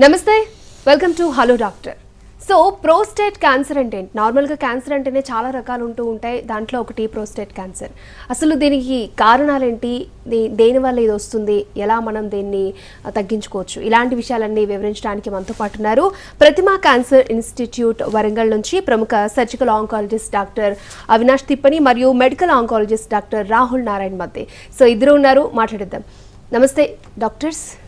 నమస్తే welcome to hello doctor so prostate cancer అంటే ఏంటి? నార్మల్గా క్యాన్సర్ అంటేనే చాలా రకాలు ఉంటూ ఉంటాయి. దాంట్లో ఒకటి ప్రోస్టేట్ క్యాన్సర్ అసలు దీనికి కారణాలేంటి? దే- దేని వల్ల ఇది వస్తుంది? ఎలా మనం దీన్ని తగ్గించుకోవచ్చు? ఇలాంటి విషయాలన్నీ వివరించడానికి మనతో పాటు ఉన్నారు ప్రతిమా క్యాన్సర్ ఇన్స్టిట్యూట్ వరంగల్ నుంచి ప్రముఖ surgical oncologist doctor Avinash Tippani మరియు medical oncologist doctor Rahul Narayan మధ్య. సో ఇద్దరు ఉన్నారు మాట్లాడిద్దాం. నమస్తే doctors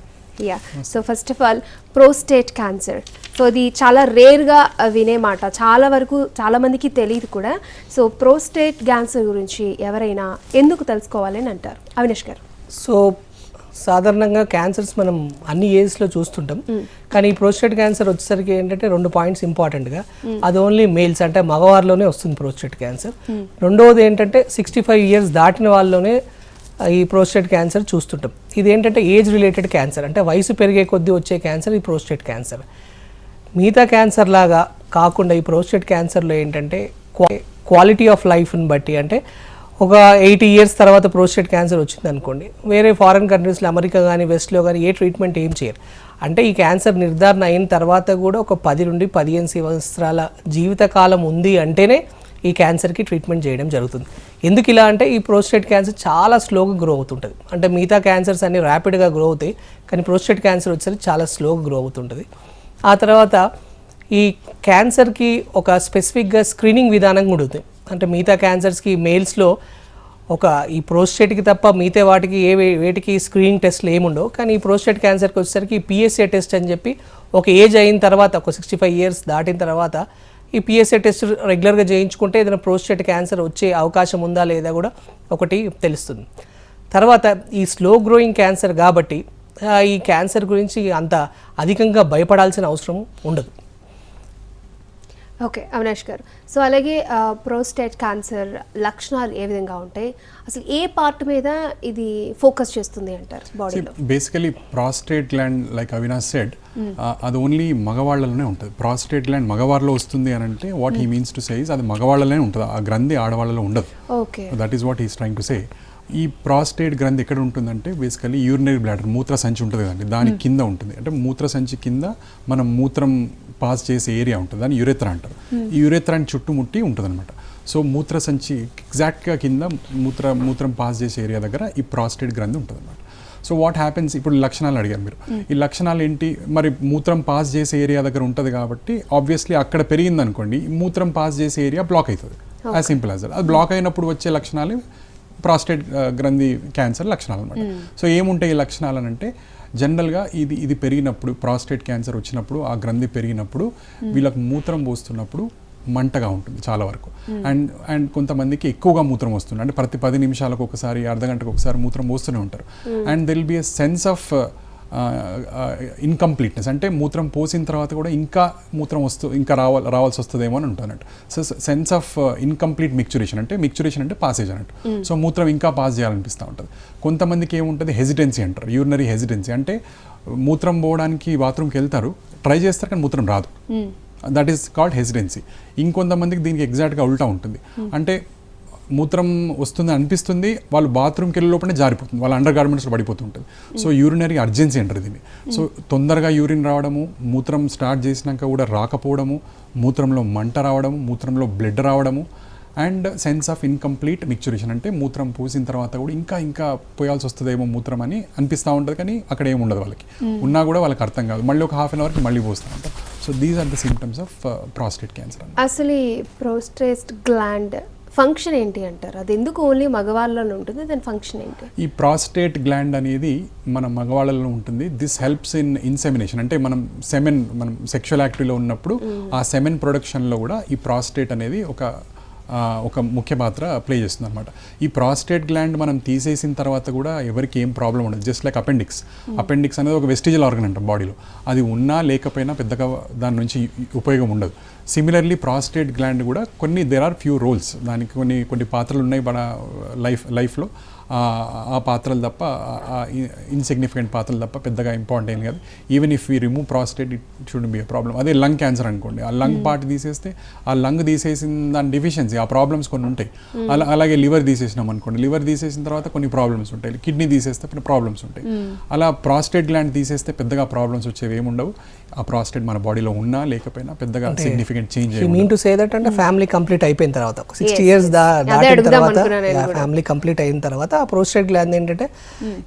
ya so first of all prostate cancer so ఇది చాలా రేర్గా వినే మాట. చాలా వరకు చాలా మందికి తెలియదు కూడా. సో ప్రోస్టేట్ క్యాన్సర్ గురించి ఎవరైనా ఎందుకు తెలుసుకోవాలని అంటారు? అవినాష్ గారు. సో సాధారణంగా క్యాన్సర్స్ మనం అన్ని ఏజ్లో చూస్తుంటాం. కానీ ఈ ప్రోస్టేట్ క్యాన్సర్ వచ్చేసరికి ఏంటంటే రెండు పాయింట్స్ ఇంపార్టెంట్గా అది ఓన్లీ మేల్స్ అంటే మగవారిలోనే వస్తుంది ప్రోస్టేట్ క్యాన్సర్ రెండవది ఏంటంటే సిక్స్టీ ఫైవ్ ఇయర్స్ దాటిన వాళ్ళలోనే ఈ ప్రోస్టేట్ క్యాన్సర్ చూస్తుంటాం. ఇది ఏంటంటే ఏజ్ రిలేటెడ్ క్యాన్సర్ అంటే వయసు పెరిగే కొద్దీ వచ్చే క్యాన్సర్ ఈ ప్రోస్టేట్ క్యాన్సర్ మిగతా క్యాన్సర్ లాగా కాకుండా ఈ ప్రోస్టేట్ క్యాన్సర్లో ఏంటంటే క్వాలిటీ ఆఫ్ లైఫ్ని బట్టి అంటే ఒక ఎయిటీ ఇయర్స్ తర్వాత ప్రోస్టేట్ క్యాన్సర్ వచ్చింది అనుకోండి వేరే ఫారిన్ కంట్రీస్లో అమెరికా కానీ వెస్ట్లో కానీ ఏ ట్రీట్మెంట్ ఏం చేయరు. అంటే ఈ క్యాన్సర్ నిర్ధారణ అయిన తర్వాత కూడా ఒక పది నుండి పదిహేను సంవత్సరాల జీవితకాలం ఉంది అంటేనే ఈ క్యాన్సర్కి ట్రీట్మెంట్ చేయడం జరుగుతుంది. ఎందుకు ఇలా అంటే ఈ ప్రోస్టేట్ క్యాన్సర్ చాలా స్లోగా గ్రో అవుతుంటుంది. అంటే మిగతా క్యాన్సర్స్ అన్ని ర్యాపిడ్గా గ్రో అవుతాయి కానీ ప్రోస్టేట్ క్యాన్సర్ వచ్చేసరికి చాలా స్లోగా గ్రో అవుతుంటుంది. ఆ తర్వాత ఈ క్యాన్సర్కి ఒక స్పెసిఫిక్గా స్క్రీనింగ్ విధానం కూడా ఉంది అంటే మిగతా క్యాన్సర్స్కి మేల్స్లో ఒక ఈ ప్రోస్టేట్కి తప్ప మిగతా వాటికి ఏ వేటికి స్క్రీనింగ్ టెస్ట్లు ఏముండవు. కానీ ఈ ప్రోస్టేట్ క్యాన్సర్కి వచ్చేసరికి పిఎస్ఏ టెస్ట్ అని చెప్పి ఒక ఏజ్ అయిన తర్వాత ఒక సిక్స్టీ ఫైవ్ ఇయర్స్ దాటిన తర్వాత ఈ పిఎస్ఏ టెస్ట్ రెగ్యులర్గా చేయించుకుంటే ఏదైనా ప్రోస్టేట్ క్యాన్సర్ వచ్చే అవకాశం ఉందా లేదా కూడా ఒకటి తెలుస్తుంది. తర్వాత ఈ స్లో గ్రోయింగ్ క్యాన్సర్ కాబట్టి ఈ క్యాన్సర్ గురించి అంత అధికంగా భయపడాల్సిన అవసరం ఉండదు. ఓకే అవినాష్ గారు. సో అలాగే ప్రోస్టేట్ క్యాన్సర్ లక్షణాలు ఏ విధంగా ఉంటాయి? అసలు ఏ పార్ట్ మీద ఇది ఫోకస్ చేస్తుంది అంటారు బాడీలో basically prostate gland like Avinash said అది ఓన్లీ మగవాళ్ళలోనే ఉంటుంది. ప్రాస్టేట్ గ్లాండ్ మగవాళ్ళలో వస్తుంది అని అంటే what he means to size అది మగవాళ్ళలోనే ఉంటుంది. ఆ గ్రంథి ఆడవాళ్ళలో ఉండదు. Okay. That is what is trying to say ఈ ప్రాస్టేట్ గ్రంథి ఎక్కడ ఉంటుందంటే బేసికలీ యూరినరీ బ్లాడర్ మూత్ర సంచి ఉంటుంది కదండి. దాని కింద ఉంటుంది. అంటే మూత్ర సంచి కింద మనం మూత్రం పాస్ చేసే ఏరియా ఉంటుంది. దాన్ని యురేత్ర అంటారు. ఈ యురేత్రాన్ని చుట్టుముట్టి ఉంటుంది అనమాట సో మూత్ర సంచి ఎగ్జాక్ట్గా కింద మూత్ర మూత్రం పాస్ చేసే ఏరియా దగ్గర ఈ ప్రాస్టేట్ గ్రంథి ఉంటుంది అనమాట సో వాట్ హ్యాపెన్స్ ఇప్పుడు లక్షణాలు అడిగారు మీరు. ఈ లక్షణాలు ఏంటి? మరి మూత్రం పాస్ చేసే ఏరియా దగ్గర ఉంటుంది కాబట్టి ఆబ్వియస్లీ అక్కడ పెరిగింది అనుకోండి ఈ మూత్రం పాస్ చేసే ఏరియా బ్లాక్ అవుతుంది. యాజ్ సింపుల్ యాజ్ అది బ్లాక్ అయినప్పుడు వచ్చే లక్షణాలు ప్రాస్టేట్ ఆ, గ్రంథి క్యాన్సర్ లక్షణాలు అనమాట సో ఏముంటాయి ఈ లక్షణాలు అని అంటే జనరల్గా ఇది ఇది పెరిగినప్పుడు ప్రాస్టేట్ క్యాన్సర్ వచ్చినప్పుడు ఆ గ్రంథి పెరిగినప్పుడు వీళ్ళకి మూత్రం పోస్తున్నప్పుడు మంటగా ఉంటుంది చాలా వరకు. అండ్ అండ్ కొంతమందికి ఎక్కువగా మూత్రం వస్తుంది. అంటే ప్రతి పది నిమిషాలకు ఒకసారి అర్ధ గంటకు ఒకసారి మూత్రం పోస్తూనే ఉంటారు. And there'll be a sense of incompleteness అంటే మూత్రం పోసిన తర్వాత కూడా ఇంకా మూత్రం వస్తూ ఇంకా రావాలి రావాల్సి వస్తుందేమో అని ఉంటున్నట్టు so sense of incomplete micturition అంటే మిక్చురేషన్ అంటే పాసేజ్ అన్నట్టు. సో మూత్రం ఇంకా పాస్ చేయాలనిపిస్తూ ఉంటుంది. కొంతమందికి ఏముంటుంది? హెజిటెన్సీ అంటారు. యూరినరీ హెజిటెన్సీ అంటే మూత్రం పోవడానికి బాత్రూమ్కి వెళ్తారు. ట్రై చేస్తారు కానీ మూత్రం రాదు. దట్ ఈస్ కాల్డ్ హెసిడెన్సీ ఇంకొంతమందికి దీనికి ఎగ్జాక్ట్గా ఉల్టా ఉంటుంది. అంటే మూత్రం వస్తుంది అనిపిస్తుంది వాళ్ళు బాత్రూమ్కి వెళ్ళే లోపలనే జారిపోతుంది వాళ్ళ అండర్ గార్మెంట్స్లో పడిపోతుంటుంది. సో యూరినరీ అర్జెన్సీ అంటారు దీన్ని. సో తొందరగా యూరిన్ రావడము మూత్రం స్టార్ట్ చేసినాక కూడా రాకపోవడము మూత్రంలో మంట రావడము మూత్రంలో బ్లడ్ రావడము and sense of incomplete micturition అంటే మూత్రం పూసిన తర్వాత కూడా ఇంకా ఇంకా పోయాల్సి వస్తుందేమో మూత్రం అని అనిపిస్తూ ఉంటుంది కానీ అక్కడ ఏమి ఉండదు వాళ్ళకి. ఉన్నా కూడా వాళ్ళకి అర్థం కాదు. మళ్ళీ ఒక హాఫ్ అన్ అవర్కి మళ్ళీ పోస్తూ ఉంటాం so these are the symptoms of prostate cancer అసలు ఈ ప్రోస్టేట్ గ్లాండ్ ఫంక్షన్ ఏంటి అంటారు? అది ఎందుకు ఓన్లీ మగవాళ్ళలో ఉంటుంది? దాని ఫంక్షన్ ఏంటి? ఈ ప్రాస్టేట్ గ్లాండ్ అనేది మన మగవాళ్ళలో ఉంటుంది. దిస్ హెల్ప్స్ ఇన్ ఇన్సెమినేషన్ అంటే మనం సెమెన్ మనం సెక్షువల్ యాక్టివ్లో ఉన్నప్పుడు ఆ సెమెన్ ప్రొడక్షన్లో కూడా ఈ ప్రాస్టేట్ అనేది ఒక ఒక ముఖ్య పాత్ర ప్లే చేస్తుంది అనమాట ఈ ప్రాస్టేట్ గ్లాండ్ మనం తీసేసిన తర్వాత కూడా ఎవరికి ఏం ప్రాబ్లం ఉండదు. Just like appendix. అపెండిక్స్ అనేది ఒక వెస్టిజల్ ఆర్గన్ అంటాం బాడీలో. అది ఉన్నా లేకపోయినా పెద్దగా దాని నుంచి ఉపయోగం ఉండదు. సిమిలర్లీ ప్రాస్టేట్ గ్లాండ్ కూడా కొన్ని దెర్ ఆర్ ఫ్యూ రోల్స్ దానికి కొన్ని కొన్ని పాత్రలు ఉన్నాయి మన లైఫ్ లైఫ్లో ఆ పాత్రలు తప్ప ఇన్సిగ్నిఫికెంట్ పాత్రలు తప్ప పెద్దగా ఇంపార్టెంట్ ఏం కాదు even if we remove prostate it should be problem అదే లంగ్ క్యాన్సర్ అనుకోండి. ఆ లంగ్ పార్ట్ తీసేస్తే ఆ లంగ్ తీసేసిన దాని డిఫిషియన్సీ ఆ ప్రాబ్లమ్స్ కొన్ని ఉంటాయి. అలా అలాగే లివర్ తీసేసినాం అనుకోండి. లివర్ తీసేసిన తర్వాత కొన్ని ప్రాబ్లమ్స్ ఉంటాయి. కిడ్నీ తీసేస్తే కొన్ని ప్రాబ్లమ్స్ ఉంటాయి. అలా ప్రాస్టేట్ గ్లాండ్ తీసేస్తే పెద్దగా ప్రాబ్లమ్స్ వచ్చేవి ఏముండవు. ఆ ప్రాస్టేట్ మన బాడీలో ఉన్నా లేకపోయినా పెద్దగా significant change mean to say that అంటే ఫ్యామిలీ కంప్లీట్ అయిపోయిన తర్వాత సిక్స్టీ ఇయర్స్ దాటిన తర్వాత. ఫ్యామిలీ కంప్లీట్ అయిన తర్వాత ఆ ప్రోస్టేట్ గ్లాండ్ ఏంటంటే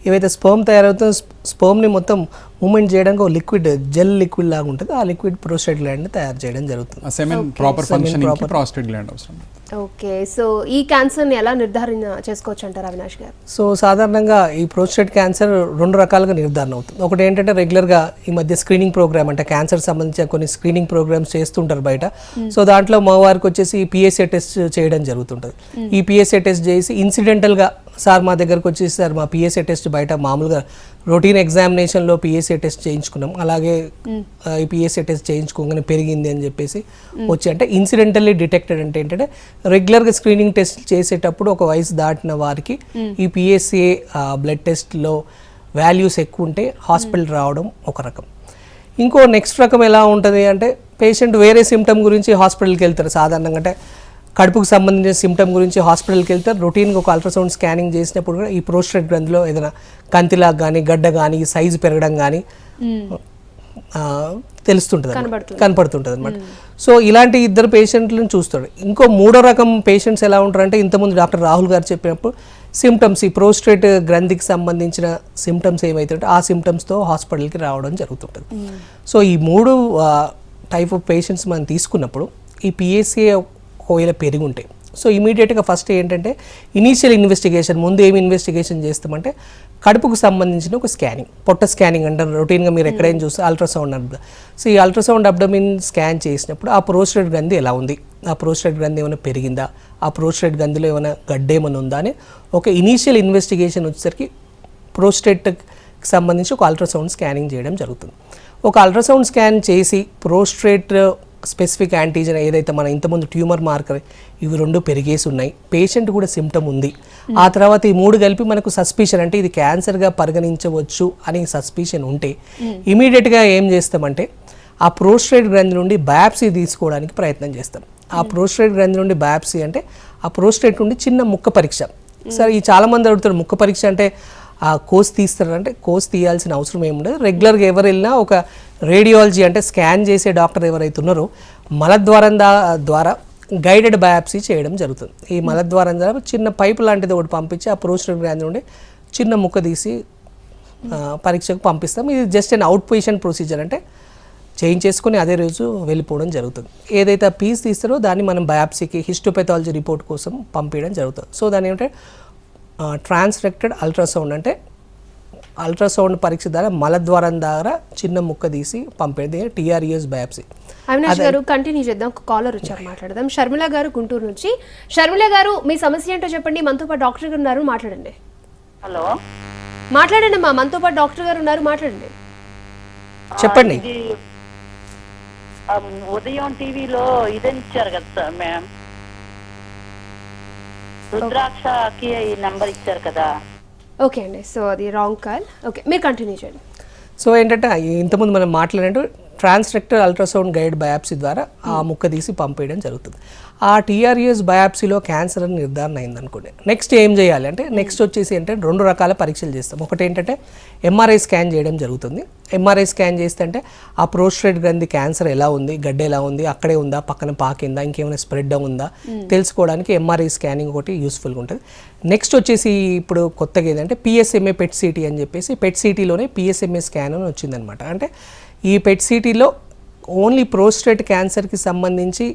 ఏవైతే స్పర్మ్ తయారవుతుందో స్పర్మ్ని మొత్తం మూమెంట్ చేయడానికి ఒక లిక్విడ్ జెల్ లిక్విడ్ లాగా ఉంటుంది. ఆ లిక్విడ్ ప్రోస్టేట్ గ్లాండ్ని తయారు చేయడం జరుగుతుంది. ఆ semen proper functioning prostate gland అవసరం. ఓకే. సో ఈ క్యాన్సర్ని ఎలా నిర్ధారణ చేసుకోవచ్చు అంటారు అవినాష్ గారు? సో సాధారణంగా ఈ ప్రోస్టేట్ క్యాన్సర్ రెండు రకాలుగా నిర్ధారణ అవుతుంది. ఒకటి ఏంటంటే రెగ్యులర్గా ఈ మధ్య స్క్రీనింగ్ ప్రోగ్రామ్ అంటే క్యాన్సర్ సంబంధించిన కొన్ని స్క్రీనింగ్ ప్రోగ్రామ్స్ చేస్తుంటారు బయట. సో దాంట్లో మగవారికి వచ్చేసి పిఎస్ఏ టెస్ట్ చేయడం జరుగుతుంటుంది. ఈ పిఎస్ఏ టెస్ట్ చేసి ఇన్సిడెంటల్గా సార్ మా దగ్గరకు వచ్చేసి సార్ మా పిఎస్ఏ టెస్ట్ బయట మామూలుగా రొటీన్ ఎగ్జామినేషన్లో పిఎస్ఏ టెస్ట్ చేయించుకున్నాం. అలాగే ఈ పిఎస్ఏ టెస్ట్ చేయించుకోగానే పెరిగింది అని చెప్పేసి వచ్చి అంటే ఇన్సిడెంటల్లీ డిటెక్టెడ్ అంటే ఏంటంటే రెగ్యులర్గా స్క్రీనింగ్ టెస్ట్ చేసేటప్పుడు ఒక వయసు దాటిన వారికి ఈ పిఎస్ఏ బ్లడ్ టెస్ట్లో వాల్యూస్ ఎక్కువ ఉంటే హాస్పిటల్ రావడం ఒక రకం. ఇంకో నెక్స్ట్ రకం ఎలా ఉంటుంది అంటే పేషెంట్ వేరే సిమ్టమ్ గురించి హాస్పిటల్కి వెళ్తారు. సాధారణంగా అంటే కడుపుకు సంబంధించిన సిమ్టమ్ గురించి హాస్పిటల్కి వెళ్తారు రొటీన్గా ఒక అల్ట్రాసౌండ్ స్కానింగ్ చేసినప్పుడు కూడా ఈ ప్రోస్టేట్ గ్రంథిలో ఏదైనా కంతిలాగా కానీ గడ్డ కానీ సైజు పెరగడం కానీ ఆ, తెలుస్తుంటుంది. కనపడుతుంటుంది అనమాట సో ఇలాంటి ఇద్దరు పేషెంట్లను చూస్తాడు. ఇంకో మూడో రకం పేషెంట్స్ ఎలా ఉంటారంటే ఇంతకుముందు డాక్టర్ రాహుల్ గారు చెప్పినప్పుడు సిమ్టమ్స్ ఈ ప్రోస్ట్రేట్ గ్రంథికి సంబంధించిన సిమ్టమ్స్ ఏమైతుంటే ఆ సిమ్టమ్స్తో హాస్పిటల్కి రావడం జరుగుతుంటుంది. సో ఈ మూడు టైప్ ఆఫ్ పేషెంట్స్ మనం తీసుకున్నప్పుడు ఈ పిఎస్ఏ ఒకవేళ పెరిగి ఉంటాయి సో ఇమీడియట్గా ఫస్ట్ ఏంటంటే ఇనీషియల్ ఇన్వెస్టిగేషన్ ముందు ఏమి ఇన్వెస్టిగేషన్ చేస్తామంటే కడుపుకు సంబంధించిన ఒక స్కానింగ్ పొట్ట స్కానింగ్ అంటారు రొటీన్గా మీరు ఎక్కడైనా చూస్తే అల్ట్రాసౌండ్ అంటారు సో ఈ అల్ట్రాసౌండ్ అబ్డమిన్ స్కాన్ చేసినప్పుడు ఆ ప్రోస్టేట్ గ్రంథి ఎలా ఉంది? ఆ ప్రోస్టేట్ గ్రంథి ఏమైనా పెరిగిందా? ఆ ప్రోస్టేట్ గ్రంథిలో ఏమైనా గడ్డ ఏమైనా ఉందా అని ఒక ఇనీషియల్ ఇన్వెస్టిగేషన్ వచ్చేసరికి ప్రోస్టేట్కి సంబంధించి ఒక అల్ట్రాసౌండ్ స్కానింగ్ చేయడం జరుగుతుంది. ఒక అల్ట్రాసౌండ్ స్కాన్ చేసి ప్రోస్ట్రేట్ స్పెసిఫిక్ యాంటీజన్ ఏదైతే మన ఇంతకుముందు ట్యూమర్ మార్కర్ ఇవి రెండు పెరిగేసి ఉన్నాయి పేషెంట్ కూడా సిమ్టమ్ ఉంది. ఆ తర్వాత ఈ మూడు కలిపి మనకు సస్పిషన్ అంటే ఇది క్యాన్సర్గా పరిగణించవచ్చు అని సస్పిషన్ ఉంటే ఇమీడియట్గా ఏం చేస్తామంటే ఆ ప్రోస్ట్రేట్ గ్రంథి నుండి బయాప్సీ తీసుకోవడానికి ప్రయత్నం చేస్తాం. ఆ ప్రోస్ట్రేట్ గ్రంథి నుండి బయాప్సీ అంటే ఆ ప్రోస్ట్రేట్ నుండి చిన్న ముక్క పరీక్ష. సరే ఈ చాలా మంది అడుగుతారు ముక్క పరీక్ష అంటే ఆ కోస్ తీస్తారు అంటే కోస్ తీయాల్సిన అవసరం ఏముండదు రెగ్యులర్గా ఎవరు వెళ్ళినా ఒక రేడియాలజీ అంటే స్కాన్ చేసే డాక్టర్ ఎవరైతే ఉన్నారో మలద్వారం దా- ద్వారా గైడెడ్ బయాప్సీ చేయడం జరుగుతుంది. ఈ మలద్వారం ద్వారా చిన్న పైపు లాంటిది ఒకటి పంపించి ఆ ప్రోస్టేట్ గ్రాండ్ నుండి చిన్న ముక్క తీసి పరీక్షకు పంపిస్తాం. ఇది just an outpatient procedure అంటే చేయించేసుకొని అదే రోజు వెళ్ళిపోవడం జరుగుతుంది. ఏదైతే ఆ పీస్ తీస్తారో దాన్ని మనం బయాప్సీకి హిస్టోపెథాలజీ రిపోర్ట్ కోసం పంపించడం జరుగుతుంది. సో దాని ఏమంటే ట్రాన్స్రెక్టెడ్ అల్ట్రాసౌండ్ అంటే అల్ట్రాసౌండ్ పరీక్ష ద్వారా మలద్వారం ద్వారా చిన్న ముక్క తీసి పంపేది టీఆర్ఈఎస్ బయాప్సీ అవినాష్ గారు కంటిన్యూ చేద్దాం. ఒక కాలర్ వచ్చారు మాట్లాడదాం. షర్మిల గారు గుంటూరు నుంచి. షర్మిల గారు మీ సమస్య ఏంటో చెప్పండి. మనతో పాటు డాక్టర్ గారు ఉన్నారు మాట్లాడండి. హలో. మాట్లాడండి అమ్మా. మనతో పాటు డాక్టర్ గారు ఉన్నారు మాట్లాడండి. చెప్పండి. ఇది ఆ, ఉదయం టీవీలో ఇదని ఇచ్చారు కదా సార్ మ్యామ్. రుద్రాక్షకి ఈ నంబర్ ఇచ్చారు కదా. ఓకే అండి సో అది రాంగ్ కాల్ ఓకే మీరు కంటిన్యూ చేయండి. సో ఏంటంటే ఇంతకుముందు మనం మాట్లాడినట్టు ట్రాన్స్రెక్టర్ అల్ట్రాసౌండ్ గైడ్ బయాప్సీ ద్వారా ఆ ముక్క తీసి పంపేయడం జరుగుతుంది. ఆ టీఆర్యూఎస్ బయాప్సీలో క్యాన్సర్ అని నిర్ధారణ అయింది అనుకోండి నెక్స్ట్ ఏం చేయాలి అంటే నెక్స్ట్ వచ్చేసి ఏంటంటే రెండు రకాల పరీక్షలు చేస్తాం. ఒకటి ఏంటంటే ఎంఆర్ఐ స్కాన్ చేయడం జరుగుతుంది. ఎంఆర్ఐ స్కాన్ చేస్తే అంటే ఆ ప్రోస్ట్రేట్ గ్రంథి క్యాన్సర్ ఎలా ఉంది గడ్డ ఎలా ఉంది అక్కడే ఉందా పక్కన పాకిందా ఇంకేమైనా స్ప్రెడ్ ఉందా తెలుసుకోవడానికి ఎంఆర్ఐ స్కానింగ్ ఒకటి యూస్ఫుల్గా ఉంటుంది. నెక్స్ట్ వచ్చేసి ఇప్పుడు కొత్తగా ఏంటంటే పిఎస్ఎంఏ పెట్ సిటీ అని చెప్పేసి పెట్ సిటీలోనే పిఎస్ఎంఏ స్కాన్ అని వచ్చిందనమాట. అంటే ఈ పెట్ సిటీలో ఓన్లీ ప్రోస్టేట్ క్యాన్సర్కి సంబంధించి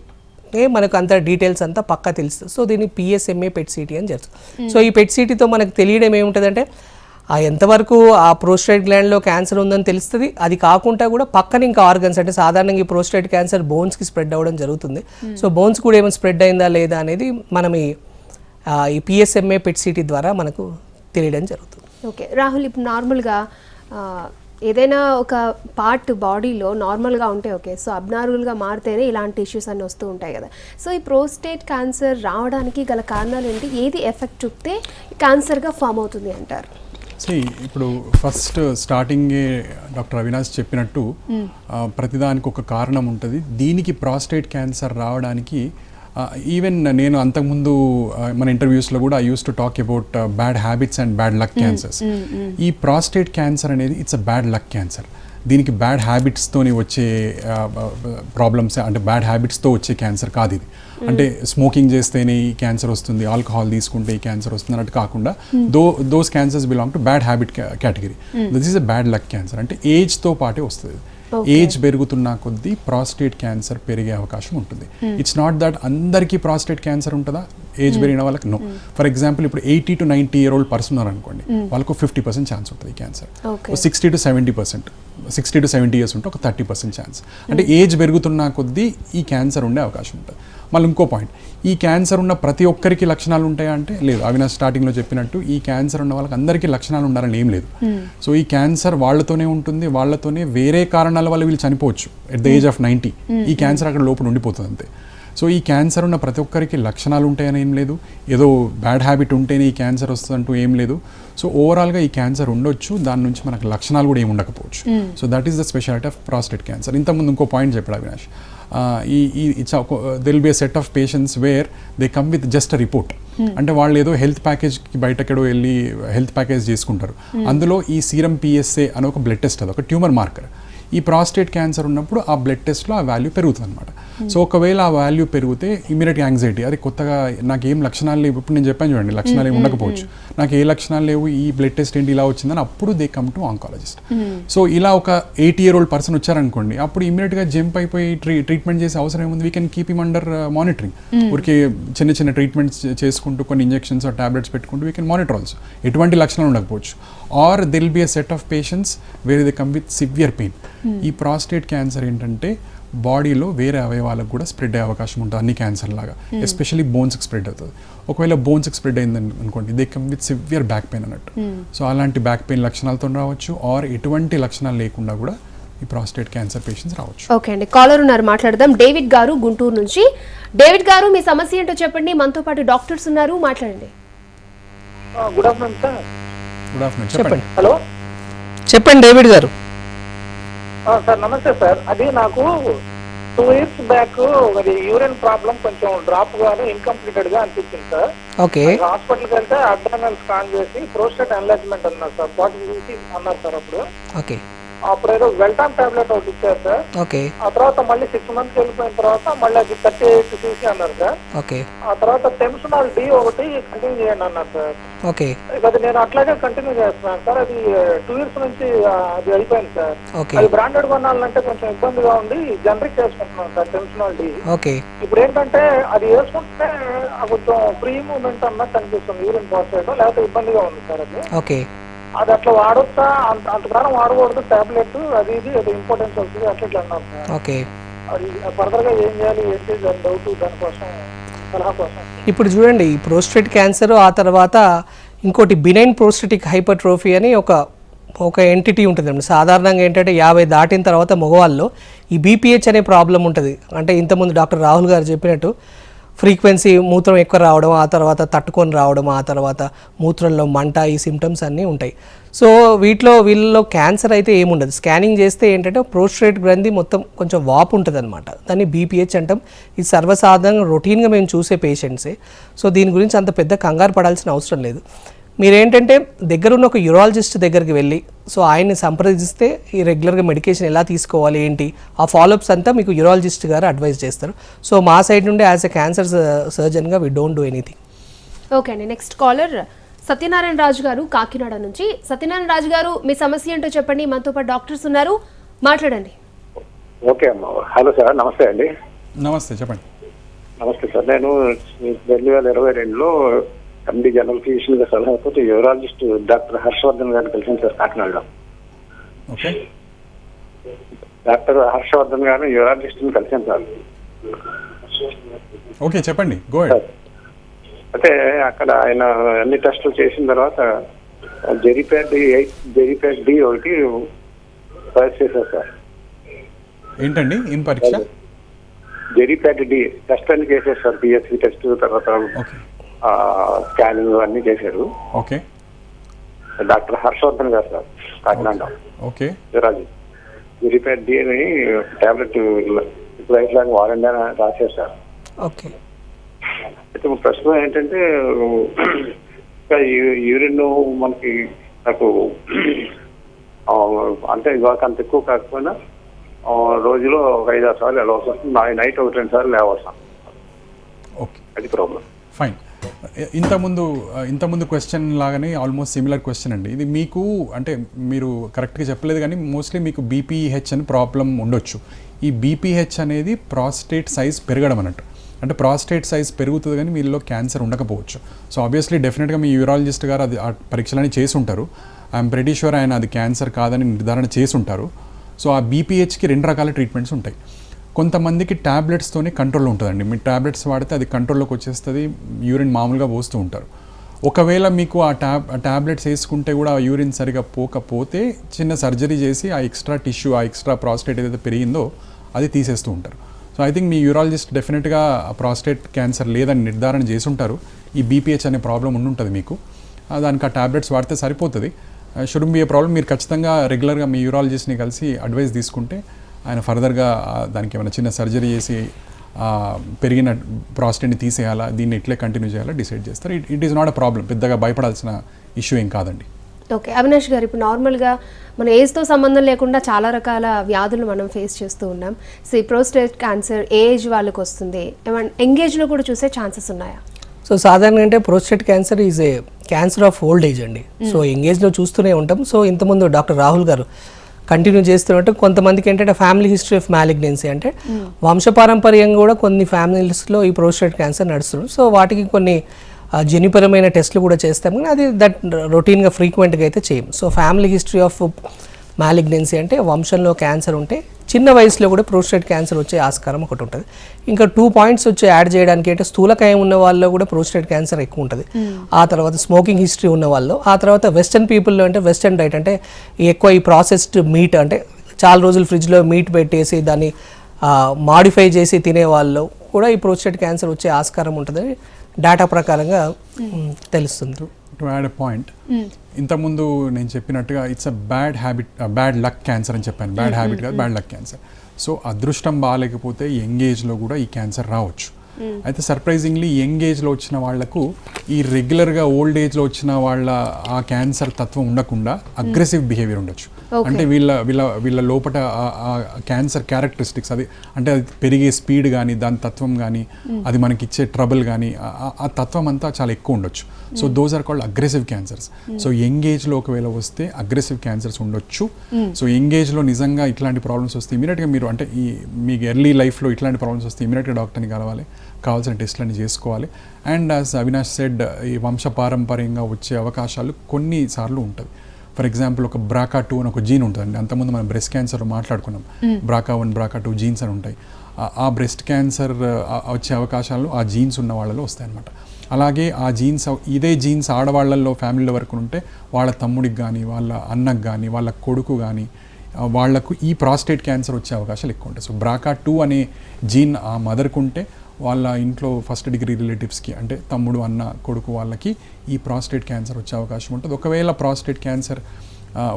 ఏ మనకు అంత డీటెయిల్స్ అంతా పక్కా తెలుస్తుంది. సో దీన్ని పిఎస్ఎంఏ పెట్ సిటీ అని చెప్తారు. సో ఈ పెట్ సిటీతో మనకు తెలియడం ఏముంటుందంటే ఆ ఎంతవరకు ఆ ప్రోస్టేట్ గ్లాండ్లో క్యాన్సర్ ఉందని తెలుస్తుంది. అది కాకుండా కూడా పక్కన ఇంకా ఆర్గన్స్ అంటే సాధారణంగా ఈ ప్రోస్టేట్ క్యాన్సర్ బోన్స్కి స్ప్రెడ్ అవ్వడం జరుగుతుంది. సో బోన్స్ కూడా ఏమైనా స్ప్రెడ్ అయిందా లేదా అనేది మనం ఈ ఈ పిఎస్ఎంఏ పెట్ సిటీ ద్వారా మనకు తెలియడం జరుగుతుంది. ఓకే రాహుల్ ఇప్పుడు నార్మల్గా ఏదైనా ఒక పార్ట్ బాడీలో నార్మల్గా ఉంటే ఓకే. సో అబ్నార్మల్గా మారితేనే ఇలాంటి ఇష్యూస్ అన్నీ వస్తూ ఉంటాయి కదా. సో ఈ ప్రోస్టేట్ క్యాన్సర్ రావడానికి గల కారణాలు ఏంటి? ఏది ఎఫెక్ట్ చూపితే క్యాన్సర్గా ఫామ్ అవుతుంది అంటారు? See, ఇప్పుడు ఫస్ట్ స్టార్టింగే డాక్టర్ అవినాష్ చెప్పినట్టు ప్రతిదానికి ఒక కారణం ఉంటుంది. దీనికి ప్రాస్టేట్ క్యాన్సర్ రావడానికి ఈవెన్ నేను అంతకుముందు ఆ, మన ఇంటర్వ్యూస్లో కూడా I use to talk about bad habits and bad luck cancers ఈ ప్రాస్టేట్ క్యాన్సర్ అనేది it's a bad luck cancer దీనికి బ్యాడ్ హ్యాబిట్స్తోని వచ్చే ప్రాబ్లమ్స్ అంటే బ్యాడ్ హ్యాబిట్స్తో వచ్చే క్యాన్సర్ కాదు ఇది. అంటే స్మోకింగ్ చేస్తేనే ఈ క్యాన్సర్ వస్తుంది ఆల్కహాల్ తీసుకుంటే ఈ క్యాన్సర్ వస్తుంది అన్నట్టు కాకుండా though those cancers belong to bad habit category this is a bad luck cancer అంటే ఏజ్తో పాటే వస్తుంది. ఏజ్ పెరుగుతున్న కొద్దీ ప్రాస్టేట్ క్యాన్సర్ పెరిగే అవకాశం ఉంటుంది. ఇట్స్ నాట్ దట్ అందరికీ ప్రాస్టేట్ క్యాన్సర్ ఉంటుందా? ఏజ్ పెరిగిన వాళ్ళకి నో ఫర్ ఎగ్జాంపుల్ ఇప్పుడు eighty to ninety year old person అనుకోండి వాళ్ళకు ఫిఫ్టీ పర్సెంట్ ఛాన్స్ ఉంటుంది cancer Okay. Sixty to seventy percent sixty to seventy years ఉంటే ఒక థర్టీ పర్సెంట్ ఛాన్స్ అంటే ఏజ్ పెరుగుతున్న కొద్దీ ఈ క్యాన్సర్ ఉండే అవకాశం ఉంటుంది. మళ్ళీ ఇంకో పాయింట్. ఈ క్యాన్సర్ ఉన్న ప్రతి ఒక్కరికి లక్షణాలు ఉంటాయా అంటే లేదు. అవినాష్ స్టార్టింగ్లో చెప్పినట్టు ఈ క్యాన్సర్ ఉన్న వాళ్ళకి అందరికీ లక్షణాలు ఉండాలని ఏం లేదు. సో ఈ క్యాన్సర్ వాళ్ళతోనే ఉంటుంది వాళ్ళతోనే వేరే కారణాల వల్ల వీళ్ళు చనిపోవచ్చు. At the age of ninety ఈ క్యాన్సర్ అక్కడ లోపల ఉండిపోతుంది అంతే. సో ఈ క్యాన్సర్ ఉన్న ప్రతి ఒక్కరికి లక్షణాలు ఉంటాయని ఏం లేదు. ఏదో బ్యాడ్ హ్యాబిట్ ఉంటేనే ఈ క్యాన్సర్ వస్తుందంటూ ఏం లేదు. సో ఓవరాల్గా ఈ క్యాన్సర్ ఉండొచ్చు దాని నుంచి మనకు లక్షణాలు కూడా ఏమి ఉండకపోవచ్చు. So that is the speciality of prostate cancer ఇంతకుముందు ఇంకో పాయింట్ చెప్పాడు అవినాష్. ఈ ఈ it's there'll be a set of patients where they come with just report అంటే వాళ్ళు ఏదో హెల్త్ ప్యాకేజ్కి బయటకెడో వెళ్ళి హెల్త్ ప్యాకేజ్ చేసుకుంటారు. అందులో ఈ సీరం పిఎస్ఏ అనే ఒక బ్లడ్ టెస్ట్ అది ఒక ట్యూమర్ మార్కర్ ఈ ప్రాస్టేట్ క్యాన్సర్ ఉన్నప్పుడు ఆ బ్లడ్ టెస్ట్లో ఆ వాల్యూ పెరుగుతుంది అనమాట సో ఒకవేళ ఆ వాల్యూ పెరిగితే ఇమీడియట్ యాంగ్జైటీ అరే కొత్తగా నాకు ఏం లక్షణాలు లేవు. ఇప్పుడు నేను చెప్పాను చూడండి లక్షణాలు ఏమి ఉండకపోవచ్చు. నాకు ఏ లక్షణాలు లేవు ఈ బ్లడ్ టెస్ట్ ఏంటి ఇలా వచ్చిందని అప్పుడు they come to oncologist so ఇలా ఒక ఎయిటీ ఇయర్ ఓల్డ్ పర్సన్ వచ్చారనుకోండి అప్పుడు ఇమీడియట్గా జంప్ అయిపోయి ట్రీ ట్రీట్మెంట్ చేసే అవసరం ఏముంది? We can keep him under monitoring ఊరికే చిన్న చిన్న ట్రీట్మెంట్స్ చేసుకుంటూ కొన్ని ఇంజెక్షన్స్ టాబ్లెట్స్ పెట్టుకుంటూ వీ కెన్ మానిటర్ ఆల్సో ఎటువంటి లక్షణాలు ఉండకపోవచ్చు. Or there'll be a set of patients where they come with severe pain ఈ ప్రాస్టేట్ క్యాన్సర్ ఏంటంటే బాడీలో వేరే అవయవాలకు కూడా స్ప్రెడ్ అయ్యే అవకాశం ఉంటుంది అన్ని క్యాన్సర్ లాగా. ఎస్పెషల్లీ బోన్స్కి స్ప్రెడ్ అవుతుంది. ఒకవేళ బోన్స్కి స్ప్రెడ్ అయింది అనుకోండి they come with severe back pain అన్నట్టు. సో అలాంటి బ్యాక్ పెయిన్ లక్షణాలతో రావచ్చు ఆర్ ఎటువంటి లక్షణాలు లేకుండా కూడా ఈ ప్రాస్టేట్ క్యాన్సర్ పేషెంట్స్ రావచ్చు. ఓకే అండి కాలర్ ఉన్నారు మాట్లాడదాం. డేవిడ్ గారు గుంటూరు నుంచి. డేవిడ్ గారు మీ సమస్య ఏంటో చెప్పండి. మనతో పాటు డాక్టర్స్ ఉన్నారు మాట్లాడండి. Good afternoon sir good afternoon చెప్పండి. హలో? చెప్పండి డేవిడ్ గారు. సార్ నమస్తే సార్. అది నాకు టూ ఇయర్స్ బ్యాక్ అది యూరిన్ ప్రాబ్లం కొంచెం డ్రాప్ గాను ఇన్కంప్లీటెడ్గా అనిపించింది సార్. ఓకే. హాస్పిటల్కి వెళ్తే అబ్డామినల్ స్కాన్ చేసి ప్రోస్టేట్ ఎన్లాజ్మెంట్ అన్నారు సార్. బాడీ చూసి అన్నారు సార్ అప్పుడు. ఓకే. అప్పుడు ఏదో వెల్టాన్ టాబ్లెట్ ఒకటి ఇచ్చారు సార్. ఓకే. ఆ తర్వాత మళ్ళీ సిక్స్ మంత్స్ వెళ్ళిపోయిన తర్వాత మళ్ళీ అది థర్టీ ఎయిట్ చూసి అన్నారు సార్. ఓకే. ఆ తర్వాత టెన్షనల్ డి ఒకటి కంటిన్యూ చేయండి అన్నారు సార్. ఓకే. అది నేను అట్లాగే కంటిన్యూ చేస్తున్నాను సార్. అది టూ ఇయర్స్ నుంచి అది అయిపోయింది సార్. అది బ్రాండెడ్ కొనాలంటే కొంచెం ఇబ్బందిగా ఉండి జనరిక్ చేసుకుంటున్నాం సార్ టెన్షనల్ డి ఓకే. ఇప్పుడు ఏంటంటే అది వేసుకుంటే కొంచెం ఫ్రీ మూవ్మెంట్ అన్నట్టు అనిపిస్తుంది యూరిన్ పాస్ లేకపోతే ఇబ్బందిగా ఉంది సార్ అది. ఓకే. అది అట్లా వాడొచ్చా అంత అంతకాలం వాడకూడదు టాబ్లెట్ అది ఇది అది ఇంపార్టెన్స్ వస్తుంది అట్లా ఇట్లా అన్నారు ఓకే. అది ఫర్దర్గా ఏం చేయాలి ఏంటి దాని డౌట్ దానికోసం సలహా కోసం. ఇప్పుడు చూడండి ఈ ప్రోస్టేట్ క్యాన్సర్ ఆ తర్వాత ఇంకోటి బినైన్ ప్రోస్టేటిక్ హైపర్ట్రోఫీ అని ఒక ఒక ఎంటిటీ ఉంటుందండి సాధారణంగా ఏంటంటే యాభై దాటిన తర్వాత మగవాళ్ళలో ఈ బీపీహెచ్ అనే ప్రాబ్లం ఉంటుంది. అంటే ఇంతకుముందు డాక్టర్ రాహుల్ గారు చెప్పినట్టు ఫ్రీక్వెన్సీ మూత్రం ఎక్కువ రావడం ఆ తర్వాత తట్టుకొని రావడం ఆ తర్వాత మూత్రంలో మంట ఈ సిమ్టమ్స్ అన్నీ ఉంటాయి. సో వీటిలో వీళ్ళలో క్యాన్సర్ అయితే ఏముండదు. స్కానింగ్ చేస్తే ఏంటంటే ప్రోస్ట్రేట్ గ్రంథి మొత్తం కొంచెం వాపు ఉంటుంది అనమాట దాన్ని బీపీహెచ్ అంటాం. ఇది సర్వసాధారణంగా రొటీన్గా మేము చూసే పేషెంట్సే సో దీని గురించి అంత పెద్ద కంగారు పడాల్సిన అవసరం లేదు. మీరేంటంటే దగ్గరున్న ఒక యూరాలజిస్ట్ దగ్గరికి వెళ్ళి సో ఆయన్ని సంప్రదిస్తే ఈ రెగ్యులర్గా మెడికేషన్ ఎలా తీసుకోవాలి ఏంటి? ఆ ఫాలోఅప్స్ అంతా మీకు యూరాలజిస్ట్ గారు అడ్వైస్ చేస్తారు. సో మా సైడ్ నుండి as a cancer సర్జన్గా we don't do anything okay అండి. నెక్స్ట్ కాలర్ సత్యనారాయణ రాజు గారు కాకినాడ నుంచి. సత్యనారాయణ రాజు గారు మీ సమస్య ఏంటో చెప్పండి. మనతో పాటు డాక్టర్స్ ఉన్నారు. మాట్లాడండి. ఓకే అమ్మా. హలో సార్ నమస్తే అండి. నమస్తే చెప్పండి. నమస్తే సార్ నేను రెండు వేల ఇరవై రెండులో ఎండి జనరల్ ఫిజిషియన్గా సలహాతో యూరాలజిస్ట్ డాక్టర్ హర్షవర్ధన్ గారిని కలిసాను సార్ కాకినాడలో. డాక్టర్ హర్షవర్ధన్ గారిని యూరాలజిస్ట్ని కలిసాను సార్. ఓకే చెప్పండి. గో అయితే అక్కడ ఆయన అన్ని టెస్టులు చేసిన తర్వాత జెరిప్యాడ్ జెరిప్యాడ్ డి ఒకటి సజెస్ట్ చేశారు సార్. ఏంటండి? ఏం పరీక్ష? జెరీప్యాట్ డి టెస్ట్ అన్ని చేశారు సార్ పిఎస్సి టెస్ట్ తర్వాత. స్కానింగ్ అన్ని చేశారు. Okay. Doctor Harshavardhan garu sir Kakinada. Okay. Raju జెరీప్యాట్ D అని టాబ్లెట్ లైఫ్ లాంగ్ అని రాశారు సార్. ఓకే. అయితే ఇప్పుడు ప్రశ్న ఏంటంటే ఇంకా యూరిన్ మనకి నాకు అంటే ఇవాళ అంత ఎక్కువ కాకపోయినా రోజులో ఒక ఐదు ఆరు సార్లు వెళ్ళవలసి వస్తుంది? నైట్ ఒకటి రెండు సార్లు లేవలసి అది ప్రాబ్లం. ఫైన్. ఇంతకుముందు ఇంతకుముందు క్వశ్చన్ లాగానే ఆల్మోస్ట్ సిమిలర్ క్వశ్చన్ అండి. ఇది మీకు అంటే మీరు కరెక్ట్గా చెప్పలేదు కానీ మోస్ట్లీ మీకు బీపీహెచ్ అని ప్రాబ్లం ఉండొచ్చు. ఈ బీపీహెచ్ అనేది ప్రాస్టేట్ సైజ్ పెరగడం అన్నట్టు. అంటే ప్రాస్టేట్ సైజ్ పెరుగుతుంది కానీ వీళ్ళలో క్యాన్సర్ ఉండకపోవచ్చు. సో ఆబ్వియస్లీ డెఫినెట్గా మీ యూరాలజిస్ట్ గారు అది ఆ పరీక్షలని చేసి ఉంటారు ఐఎమ్ బ్రిటిష్ ఆయన అది క్యాన్సర్ కాదని నిర్ధారణ చేసి ఉంటారు సో ఆ బీపీహెచ్కి రెండు రకాల ట్రీట్మెంట్స్ ఉంటాయి. కొంతమందికి ట్యాబ్లెట్స్తోనే కంట్రోల్ ఉంటుందండి. మీ ట్యాబ్లెట్స్ వాడితే అది కంట్రోల్లోకి వచ్చేస్తుంది యూరిన్ మామూలుగా పోస్తూ ఉంటారు. ఒకవేళ మీకు ఆ ట్యాబ్ ట్యాబ్లెట్స్ వేసుకుంటే కూడా ఆ యూరిన్ సరిగా పోకపోతే చిన్న సర్జరీ చేసి ఆ ఎక్స్ట్రా టిష్యూ ఆ ఎక్స్ట్రా ప్రాస్టేట్ ఏదైతే పెరిగిందో అది తీసేస్తూ ఉంటారు. సో ఐ థింక్ మీ యూరాలజిస్ట్ డెఫినెట్గా ప్రాస్టేట్ క్యాన్సర్ లేదని నిర్ధారణ చేసి ఉంటారు ఈ బీపీహెచ్ అనే ప్రాబ్లం ఉండుంటుంది మీకు. దానికి ఆ ట్యాబ్లెట్స్ వాడితే సరిపోతుంది. షుడ్ ఏ ప్రాబ్లం మీరు ఖచ్చితంగా రెగ్యులర్గా మీ యూరాలజిస్ట్ని కలిసి అడ్వైస్ తీసుకుంటే ఆయన ఫర్దర్గా దానికి ఏమైనా చిన్న సర్జరీ చేసి ఆ, పెరిగిన ప్రాస్టేట్ని తీసేయాలా దీన్ని ఇట్లే కంటిన్యూ చేయాలా డిసైడ్ చేస్తారు. It it is not a problem పెద్దగా భయపడాల్సిన ఇష్యూ ఏం కాదండి. ఓకే అవినాష్ గారు ఇప్పుడు నార్మల్గా మన ఏజ్తో సంబంధం లేకుండా చాలా రకాల వ్యాధులు మనం ఫేస్ చేస్తూ ఉన్నాం. సో ఈ ప్రోస్టేట్ క్యాన్సర్ ఏ ఏజ్ వాళ్ళకి వస్తుంది ఏమన్నా ఎంగేజ్లో కూడా చూసే ఛాన్సెస్ ఉన్నాయా? సో సాధారణంగా అంటే prostate cancer is a cancer of old age అండి. సో ఎంగేజ్లో చూస్తూనే ఉంటాం. సో ఇంతకుముందు డాక్టర్ రాహుల్ గారు కంటిన్యూ చేస్తున్నట్టు కొంతమందికి ఏంటంటే ఫ్యామిలీ హిస్టరీ ఆఫ్ మ్యాలిగ్నెన్సీ అంటే వంశపారంపర్యంగా కూడా కొన్ని ఫ్యామిలీస్లో ఈ ప్రోస్టేట్ క్యాన్సర్ నడుస్తుంది. సో వాటికి కొన్ని జన్యుపరమైన టెస్ట్లు కూడా చేస్తాం. కానీ అది దట్ రొటీన్గా ఫ్రీక్వెంట్గా అయితే చేయం. So family history of malignancy అంటే వంశంలో క్యాన్సర్ ఉంటే చిన్న వయసులో కూడా ప్రోస్టేట్ క్యాన్సర్ వచ్చే ఆస్కారం ఒకటి ఉంటుంది. ఇంకా టూ పాయింట్స్ వచ్చి యాడ్ చేయడానికి అంటే స్థూలకాయం ఉన్న వాళ్ళలో కూడా ప్రోస్టేట్ క్యాన్సర్ ఎక్కువ ఉంటుంది. ఆ తర్వాత స్మోకింగ్ హిస్టరీ ఉన్న వాళ్ళు ఆ తర్వాత వెస్టర్న్ పీపుల్లో అంటే వెస్టర్న్ డైట్ అంటే ఎక్కువ ఈ ప్రాసెస్డ్ మీట్ అంటే చాలా రోజులు ఫ్రిడ్జ్లో మీట్ పెట్టేసి దాన్ని మాడిఫై చేసి తినే వాళ్ళు కూడా ఈ ప్రోస్టేట్ క్యాన్సర్ వచ్చే ఆస్కారం ఉంటుందని డేటా ప్రకారంగా మ్, తెలుస్తుంది. టు యాడ్ ఎ పాయింట్ ఇంతకుముందు నేను చెప్పినట్టుగా it's a bad habit bad luck cancer అని చెప్పాను. బ్యాడ్ హ్యాబిట్ కాదు బ్యాడ్ లక్ క్యాన్సర్ సో అదృష్టం బాగాలేకపోతే యంగ్ ఏజ్లో కూడా ఈ క్యాన్సర్ రావచ్చు. అయితే సర్ప్రైజింగ్లీ యంగ్ ఏజ్లో వచ్చిన వాళ్ళకు ఈ రెగ్యులర్గా ఓల్డ్ ఏజ్లో వచ్చిన వాళ్ళ ఆ క్యాన్సర్ తత్వం ఉండకుండా అగ్రెసివ్ బిహేవియర్ ఉండొచ్చు. అంటే వీళ్ళ వీళ్ళ వీళ్ళ లోపల క్యాన్సర్ క్యారెక్టరిస్టిక్స్ అది అంటే అది పెరిగే స్పీడ్ కానీ దాని తత్వం కానీ అది మనకి ఇచ్చే ట్రబుల్ కానీ ఆ తత్వం అంతా చాలా ఎక్కువ ఉండొచ్చు. So those are called aggressive cancers so young ఏజ్లో ఒకవేళ వస్తే అగ్రెసివ్ క్యాన్సర్స్ ఉండొచ్చు. సో యంగ్ ఏజ్లో నిజంగా ఇట్లాంటి ప్రాబ్లమ్స్ వస్తే ఇమీడియట్గా మీరు అంటే ఈ మీకు ఎర్లీ లైఫ్లో ఇట్లాంటి ప్రాబ్లమ్స్ వస్తే ఇమీడియట్గా డాక్టర్ని కలవాలి. కావాల్సిన టెస్ట్లన్నీ చేసుకోవాలి. అండ్ యాజ్ అవినాష్ సెడ్ ఈ వంశపారంపర్యంగా వచ్చే అవకాశాలు కొన్నిసార్లు ఉంటుంది. ఫర్ ఎగ్జాంపుల్ ఒక బ్రాకా టూ అని ఒక జీన్ ఉంటుందండి. అంతకుముందు మనం బ్రెస్ట్ క్యాన్సర్ మాట్లాడుకున్నాం. BRCA one BRCA two genes అని ఉంటాయి. ఆ- బ్రెస్ట్ క్యాన్సర్ వచ్చే అవకాశాలు ఆ జీన్స్ ఉన్న వాళ్ళలో వస్తాయి అన్నమాట అలాగే ఆ జీన్స్ ఇదే జీన్స్ ఆడవాళ్ళల్లో ఫ్యామిలీలో వరకు ఉంటే వాళ్ళ తమ్ముడికి కానీ వాళ్ళ అన్నకు కానీ వాళ్ళ కొడుకు కానీ వాళ్ళకు ఈ ప్రాస్టేట్ క్యాన్సర్ వచ్చే అవకాశాలు ఎక్కువ ఉంటాయి. సో బ్రాకా టూ అనే జీన్ ఆ మదర్కు ఉంటే వాళ్ళ ఇంట్లో ఫస్ట్ డిగ్రీ రిలేటివ్స్కి అంటే తమ్ముడు అన్న కొడుకు వాళ్ళకి ఈ ప్రాస్టేట్ క్యాన్సర్ వచ్చే అవకాశం ఉంటుంది. ఒకవేళ ప్రాస్టేట్ క్యాన్సర్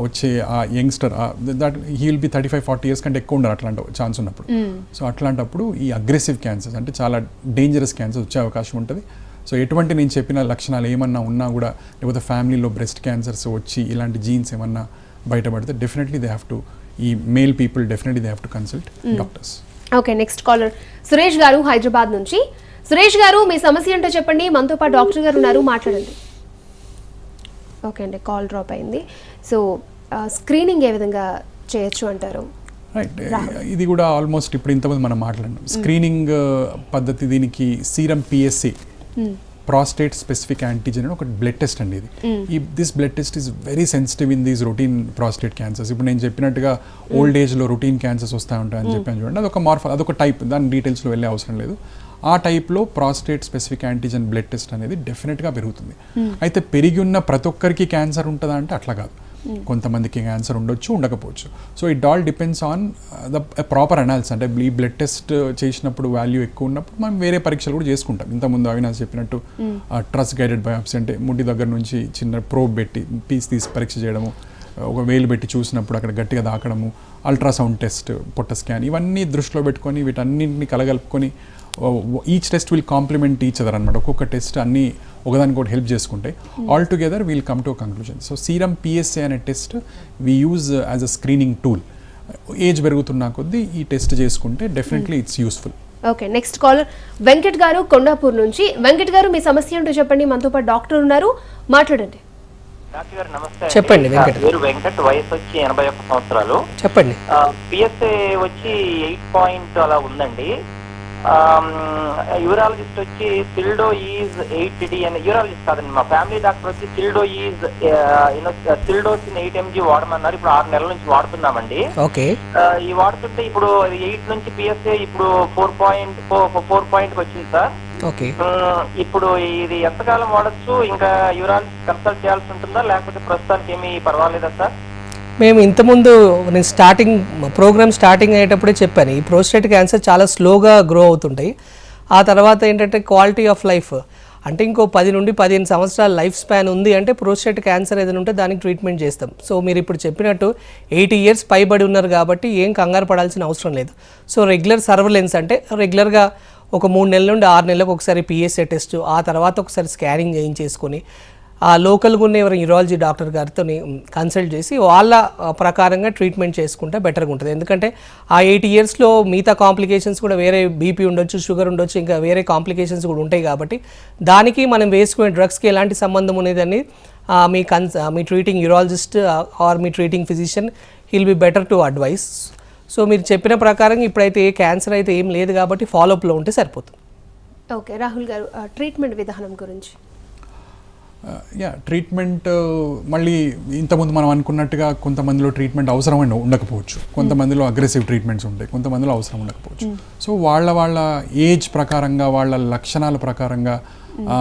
వచ్చే ఆ youngster that he will be thirty five forty years కంటే ఎక్కువ ఉండరు అట్లాంటి ఛాన్స్ ఉన్నప్పుడు. సో అట్లాంటప్పుడు ఈ అగ్రెసివ్ క్యాన్సర్స్ అంటే చాలా డేంజరస్ క్యాన్సర్ వచ్చే అవకాశం ఉంటుంది. సో ఎటువంటి నేను చెప్పిన లక్షణాలు ఏమన్నా ఉన్నా కూడా లేకపోతే ఫ్యామిలీలో బ్రెస్ట్ క్యాన్సర్స్ వచ్చి ఇలాంటి జీన్స్ ఏమన్నా బయటపడితే డెఫినెట్లీ దే హ్యావ్ టు ఈ male people definitely they have to consult doctors okay next caller Suresh garu Hyderabad నుంచి. సురేష్ గారు మీ సమస్య ఏంటో చెప్పండి. మనతో పాటు డాక్టర్ గారు ఉన్నారు. మాట్లాడండి. ఓకే అండి కాల్ డ్రాప్ అయింది. సో స్క్రీనింగ్ ఏ విధంగా చేయొచ్చు అంటారు? రైట్ ఇది కూడా ఆల్మోస్ట్ ఇప్పుడు ఇంతమంది మనం మాట్లాడినాం. స్క్రీనింగ్ పద్ధతి దీనికి serum PSA prostate specific antigen అని ఒక బ్లడ్ టెస్ట్ అండి ఇది. ఈ this blood test is very sensitive in these routine prostate cancers ఇప్పుడు నేను చెప్పినట్టుగా ఓల్డ్ ఏజ్లో రొటీన్ క్యాన్సర్స్ వస్తూ ఉంటాయని చెప్పాను చూడండి. అదొక మార్ఫల్ అదొక టైప్ దాని డీటెయిల్స్లో వెళ్ళే అవసరం లేదు. ఆ టైప్లో prostate specific antigen blood test అనేది డెఫినెట్గా పెరుగుతుంది. అయితే పెరిగి ఉన్న ప్రతి ఒక్కరికి క్యాన్సర్ ఉంటుందా అంటే అట్లా కాదు. కొంతమందికి క్యాన్సర్ ఉండొచ్చు ఉండకపోవచ్చు. So it all depends on the proper analysis అంటే ఈ బ్లడ్ టెస్ట్ చేసినప్పుడు వాల్యూ ఎక్కువ ఉన్నప్పుడు మనం వేరే పరీక్షలు కూడా చేసుకుంటాం. ఇంతకుముందు అవినాష్ చెప్పినట్టు ట్రస్ట్ గైడెడ్ బయాప్సీ అంటే ముడి దగ్గర నుంచి చిన్న ప్రోబ్ పెట్టి పీస్ తీసి పరీక్ష చేయడము ఒక వేలు పెట్టి చూసినప్పుడు అక్కడ గట్టిగా దాకడము అల్ట్రాసౌండ్ టెస్ట్ పొట్ట స్కాన్ ఇవన్నీ దృష్టిలో పెట్టుకొని వీటన్నింటిని కలగలుపుకొని each test will complement each other అనమాట ఒక్కొక్క టెస్ట్ అన్ని ఒకదానికొకటి హెల్ప్ చేసుకుంటాయి all together we'll come to conclusion so serum PSA అనే test we use as a screening tool age పెరుగుతున్న కొద్దీ ఈ టెస్ట్ చేసుకుంటే definitely it's useful okay next caller Venkat garu Kondapur నుంచి. వెంకట్ గారు మీ సమస్య ఏంటో చెప్పండి. మనతో పాటు డాక్టర్ ఉన్నారు. మాట్లాడండి. చెప్పండి. పేరు వెంకట్ వయసు వచ్చి ఎనభై ఒక్క సంవత్సరాలు. చెప్పండి. పిఎస్ఏ వచ్చి ఎయిట్ పాయింట్ అలా ఉందండి. యూరాలజిస్ట్ వచ్చి సిల్డో ఈజ్ ఎయిట్ డి అని యూరాలజిస్ట్ కాదండి మా ఫ్యామిలీ డాక్టర్ వచ్చి సిల్డో ఈజ్ సిల్డోసిన్ ఎయిట్ ఎంజీ వాడమన్నారు ఇప్పుడు ఆరు నెలల నుంచి వాడుతున్నామండి. ఓకే. ఈ వాడుతుంటే ఇప్పుడు ఎయిట్ నుంచి పిఎస్ఏ ఇప్పుడు ఫోర్ పాయింట్ ఫోర్ పాయింట్ వచ్చింది సార్. ఓకే. ఇప్పుడు ఇది ఎంతకాలం వాడచ్చు? ఇంకా యూరాలజిస్ట్ కన్సల్ట్ చేయాల్సి ఉంటుందా? లేకపోతే ప్రస్తుతానికి ఏమీ పర్వాలేదా సార్? మేము ఇంతకుముందు నేను స్టార్టింగ్ ప్రోగ్రామ్ స్టార్టింగ్ అయ్యేటప్పుడే చెప్పాను ఈ ప్రోస్టేట్ క్యాన్సర్ చాలా స్లోగా గ్రో అవుతుంటాయి. ఆ తర్వాత ఏంటంటే క్వాలిటీ ఆఫ్ లైఫ్ అంటే ఇంకో పది నుండి పదిహేను సంవత్సరాల లైఫ్ స్పాన్ ఉంది అంటే ప్రోస్టేట్ క్యాన్సర్ ఏదైనా ఉంటే దానికి ట్రీట్మెంట్ చేస్తాం. సో మీరు ఇప్పుడు చెప్పినట్టు ఎయిటీ ఇయర్స్ పైబడి ఉన్నారు కాబట్టి ఏం కంగారు పడాల్సిన అవసరం లేదు. సో రెగ్యులర్ సర్వలెన్స్ అంటే రెగ్యులర్గా ఒక మూడు నెలల నుండి ఆరు నెలలకు ఒకసారి పిఎస్ఏ టెస్ట్ ఆ తర్వాత ఒకసారి స్కానింగ్ చేయించేసుకొని ఆ లోకల్గా ఉన్న ఎవరైనా యూరాలజీ డాక్టర్ గారితో కన్సల్ట్ చేసి వాళ్ళ ప్రకారంగా ట్రీట్మెంట్ చేసుకుంటే బెటర్గా ఉంటుంది. ఎందుకంటే ఆ ఎయిట్ ఇయర్స్లో మిగతా కాంప్లికేషన్స్ కూడా వేరే బీపీ ఉండొచ్చు షుగర్ ఉండొచ్చు ఇంకా వేరే కాంప్లికేషన్స్ కూడా ఉంటాయి కాబట్టి దానికి మనం వేసుకునే డ్రగ్స్కి ఎలాంటి సంబంధం ఉన్నదని మీ కన్స్ మీ treating urologist or me treating physician he'll be better to advise so మీరు చెప్పిన ప్రకారం ఇప్పుడైతే ఏ క్యాన్సర్ అయితే ఏం లేదు కాబట్టి ఫాలోఅప్లో ఉంటే సరిపోతుంది. ఓకే రాహుల్ గారు ట్రీట్మెంట్ విధానం గురించి. యా ట్రీట్మెంట్ మళ్ళీ ఇంతకుముందు మనం అనుకున్నట్టుగా కొంతమందిలో ట్రీట్మెంట్ అవసరం ఉండ- ఉండకపోవచ్చు. కొంతమందిలో అగ్రెసివ్ ట్రీట్మెంట్స్ ఉంటాయి. కొంతమందిలో అవసరం ఉండకపోవచ్చు. సో వాళ్ళ వాళ్ళ ఏజ్ ప్రకారంగా వాళ్ళ లక్షణాల ప్రకారంగా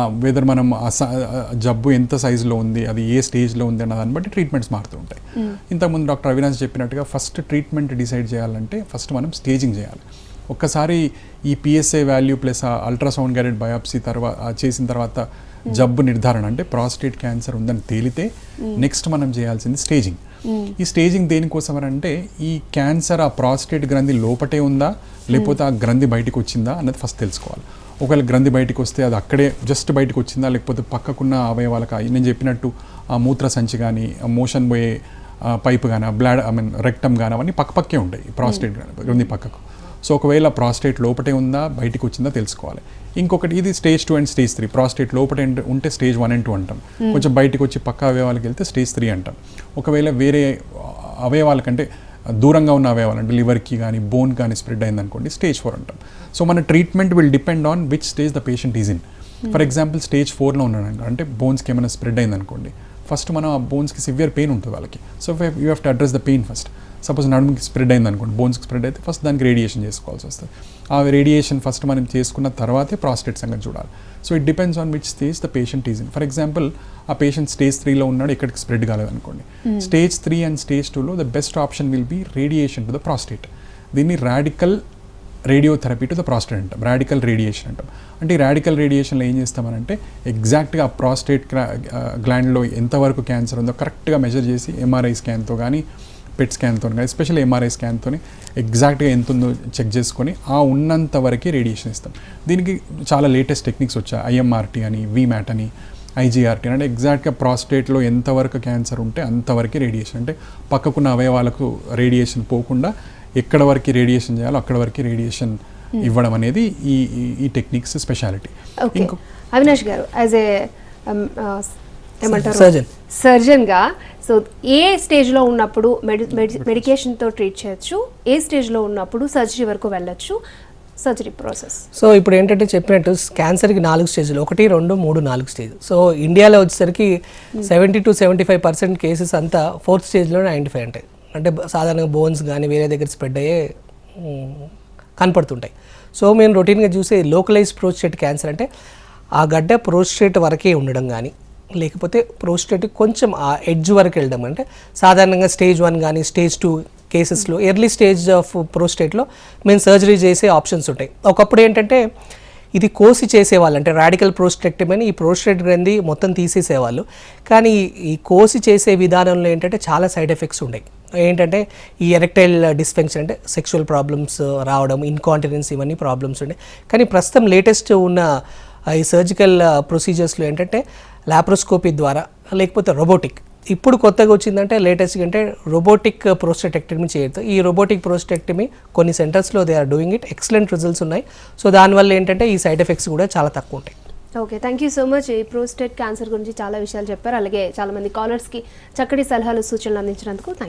వెదర్ మనం ఆ స- ఆ జబ్బు ఎంత సైజులో ఉంది అది ఏ స్టేజ్లో ఉంది అన్న దాన్ని బట్టి ట్రీట్మెంట్స్ మారుతూ ఉంటాయి. ఇంతకుముందు డాక్టర్ అవినాష్ చెప్పినట్టుగా ఫస్ట్ ట్రీట్మెంట్ డిసైడ్ చేయాలంటే ఫస్ట్ మనం స్టేజింగ్ చేయాలి. ఒక్కసారి ఈ PSA value plus ultrasound guided biopsy తర్వాత చేసిన తర్వాత జబ్బు నిర్ధారణ అంటే ప్రాస్టేట్ క్యాన్సర్ ఉందని తేలితే నెక్స్ట్ మనం చేయాల్సింది స్టేజింగ్. ఈ స్టేజింగ్ దేనికోసం అని అంటే ఈ క్యాన్సర్ ఆ ప్రాస్టేట్ గ్రంథి లోపటే ఉందా లేకపోతే ఆ గ్రంథి బయటికి వచ్చిందా అన్నది ఫస్ట్ తెలుసుకోవాలి. ఒకవేళ గ్రంథి బయటికి వస్తే అది అక్కడే జస్ట్ బయటికి వచ్చిందా లేకపోతే పక్కకున్న అవయవాలకు నేను చెప్పినట్టు ఆ మూత్ర సంచి కానీ మోషన్ పోయే పైప్ కానీ బ్లాడ్ ఐ మీన్ రెక్టమ్ కానీ అవన్నీ పక్క పక్కే ఉంటాయి ప్రాస్టేట్ గ్రంథి పక్కకు. సో ఒకవేళ ప్రాస్టేట్ లోపటే ఉందా బయటికి వచ్చిందా తెలుసుకోవాలి. ఇంకొకటి ఇది stage two and stage three prostate లోపటే ఉంటే- స్టేజ్ వన్ అండ్ టూ అంటాం కొంచెం బయటికి వచ్చి పక్క అవయవాలకు వెళ్తే స్టేజ్ త్రీ అంటాం ఒకవేళ వేరే అవయవాలకంటే దూరంగా ఉన్న అవయవాలు అంటే లివర్కి కానీ బోన్ కానీ స్ప్రెడ్ అయింది అనుకోండి స్టేజ్ ఫోర్ అంటాం సో మన treatment will depend on which stage the patient is in for example stage ఫోర్లో ఉన్నాడు అంటే బోన్స్కి ఏమైనా స్ప్రెడ్ అయింది అనుకోండి ఫస్ట్ మనం ఆ బోన్స్కి సివియర్ పెయిన్ ఉంటుంది వాళ్ళకి so you have to address the pain first suppose నడుముకి స్ప్రెడ్ అయింది అనుకోండి బోన్స్కి స్ప్రెడ్ అయితే ఫస్ట్ దానికి రేడియేషన్ చేసుకోవాల్సి వస్తుంది. ఆ రేడియేషన్ ఫస్ట్ మనం చేసుకున్న తర్వాతే ప్రాస్టేట్ సంగతి చూడాలి. So it depends on which stage the patient is in for example ఆ పేషెంట్ స్టేజ్ త్రీలో ఉన్నాడు ఇక్కడికి స్ప్రెడ్ కాలేదు అనుకోండి. స్టేజ్ త్రీ అండ్ స్టేజ్ టూలో the best option will be radiation to the prostate దీన్ని radical radiotherapy to the prostate అంటాం. Radical radiation అంటాం. అంటే ఈ రాడికల్ రేడియేషన్లో ఏం చేస్తామనంటే ఎగ్జాక్ట్గా ఆ ప్రాస్టేట్ గ్లాండ్లో ఎంతవరకు క్యాన్సర్ ఉందో కరెక్ట్గా మెజర్ చేసి ఎంఆర్ఐ స్కాన్తో కానీ పెట్ స్కాన్తో కానీ ఎస్పెషల్ ఎంఆర్ఐ స్కాన్తో ఎగ్జాక్ట్గా ఎంత ఉందో చెక్ చేసుకొని ఆ ఉన్నంత వరకే రేడియేషన్ ఇస్తాం. దీనికి చాలా లేటెస్ట్ టెక్నిక్స్ వచ్చాయి. ఐఎంఆర్టీ అని వీమ్యాట్ అని ఐజీఆర్టీ అంటే ఎగ్జాక్ట్గా ప్రాస్టేట్లో ఎంతవరకు క్యాన్సర్ ఉంటే అంతవరకే రేడియేషన్ అంటే పక్కకున్న అవయవాలకు రేడియేషన్ పోకుండా ఎక్కడ వరకు రేడియేషన్ చేయాలో అక్కడ వరకు రేడియేషన్ ఇవ్వడం అనేది ఈ ఈ- టెక్నిక్స్ స్పెషాలిటీ అవినాష్ గారు యాజ్ ఏ ఏమంటారు? Surgeon. సర్జన్గా. సో ఏ స్టేజ్లో ఉన్నప్పుడు మెడి మెడికేషన్తో ట్రీట్ చేయొచ్చు ఏ స్టేజ్లో ఉన్నప్పుడు సర్జరీ వరకు వెళ్ళొచ్చు సర్జరీ ప్రాసెస్. సో ఇప్పుడు ఏంటంటే చెప్పినట్టు క్యాన్సర్కి నాలుగు స్టేజ్లు ఒకటి రెండు మూడు నాలుగు స్టేజ్. సో ఇండియాలో వచ్చేసరికి seventy to seventy five percent cases అంతా ఫోర్త్ స్టేజ్లోనే ఐడెంటిఫై ఉంటాయి. అంటే సాధారణంగా బోన్స్ కానీ వేరే దగ్గర స్ప్రెడ్ అయ్యే కనపడుతుంటాయి. సో మేము రొటీన్గా చూసే లోకలైజ్ ప్రోస్టేట్ క్యాన్సర్ అంటే ఆ గడ్డ ప్రోస్టేట్ వరకే ఉండడం కానీ లేకపోతే ప్రోస్టేట్ కొంచెం ఆ ఎడ్జ్ వరకు వెళ్ళడం. అంటే సాధారణంగా స్టేజ్ వన్ కానీ స్టేజ్ టూ కేసెస్లో ఎర్లీ స్టేజ్ ఆఫ్ ప్రోస్టేట్లో మేము సర్జరీ చేసే ఆప్షన్స్ ఉంటాయి. ఒకప్పుడు ఏంటంటే ఇది కోసి చేసేవాళ్ళు అంటే రాడికల్ ప్రోస్టెక్టమీ అని ఈ ప్రోస్టేట్ గ్రంథి మొత్తం తీసేసేవాళ్ళు. కానీ ఈ కోసి చేసే విధానంలో ఏంటంటే చాలా సైడ్ ఎఫెక్ట్స్ ఉన్నాయి ఏంటంటే ఈ ఎరెక్టైల్ డిస్ఫంక్షన్ అంటే సెక్షువల్ ప్రాబ్లమ్స్ రావడం ఇన్కాంటినెన్స్ ఇవన్నీ ప్రాబ్లమ్స్ ఉన్నాయి కానీ ప్రస్తుతం లేటెస్ట్ ఉన్న ఈ సర్జికల్ ప్రొసీజర్స్లో ఏంటంటే లాప్రోస్కోపీ ద్వారా లేకపోతే రోబోటిక్ ఇప్పుడు కొత్తగా వచ్చిందంటే లేటెస్ట్ అంటే రోబోటిక్ ప్రోస్టెటెక్టమీ చేయొద్దు. ఈ రోబోటిక్ ప్రోస్టెక్టమీ కొన్ని సెంటర్స్లో they are doing it excellent results ఉన్నాయి. సో దానివల్ల ఏంటంటే ఈ సైడ్ ఎఫెక్ట్స్ కూడా చాలా తక్కువ ఉంటాయి. Okay thank you so much ఈ ప్రోస్టేట్ క్యాన్సర్ గురించి చాలా విషయాలు చెప్పారు. అలాగే చాలామంది కాలర్స్కి చక్కటి సలహాలు సూచనలు అందించినందుకు థ్యాంక్